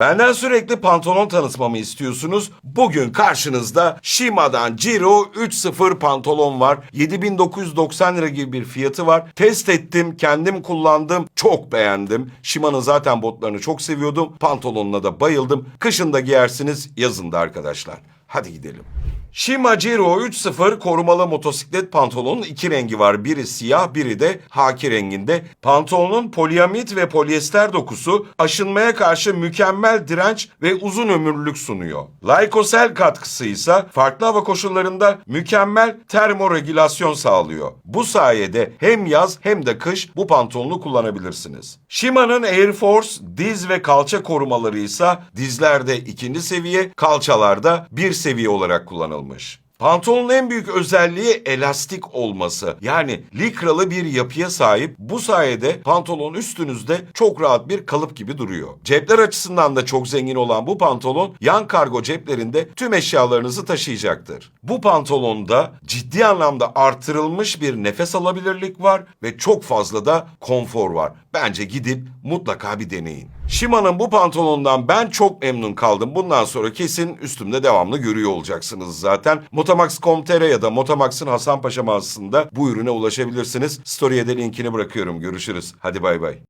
Benden sürekli pantolon tanıtmamı istiyorsunuz. Bugün karşınızda Shima'dan Giro 3.0 pantolon var. 7990 lira gibi bir fiyatı var. Test ettim, kendim kullandım. Çok beğendim. Shima'nın zaten botlarını çok seviyordum. Pantolonuna da bayıldım. Kışın da giyersiniz, yazın da arkadaşlar. Hadi gidelim. Shima Giro 3.0 korumalı motosiklet pantolonun iki rengi var. Biri siyah, biri de haki renginde. Pantolonun poliamid ve polyester dokusu aşınmaya karşı mükemmel direnç ve uzun ömürlülük sunuyor. Lyocell katkısı ise farklı hava koşullarında mükemmel termoregülasyon sağlıyor. Bu sayede hem yaz hem de kış bu pantolonu kullanabilirsiniz. Shima'nın Air Force diz ve kalça korumaları ise dizlerde ikinci seviye, kalçalarda bir seviye olarak kullanılmış. Pantolonun en büyük özelliği elastik olması. Yani likralı bir yapıya sahip. Bu sayede pantolon üstünüzde çok rahat bir kalıp gibi duruyor. Cepler açısından da çok zengin olan bu pantolon yan kargo ceplerinde tüm eşyalarınızı taşıyacaktır. Bu pantolonda ciddi anlamda artırılmış bir nefes alabilirlik var ve çok fazla da konfor var. Bence gidip mutlaka bir deneyin. Shima'nın bu pantolondan ben çok memnun kaldım. Bundan sonra kesin üstümde devamlı görüyor olacaksınız zaten. Motamax.com.tr ya da Motamax'ın Hasanpaşa mağazasında bu ürüne ulaşabilirsiniz. Story'e de linkini bırakıyorum. Görüşürüz. Hadi bay bay.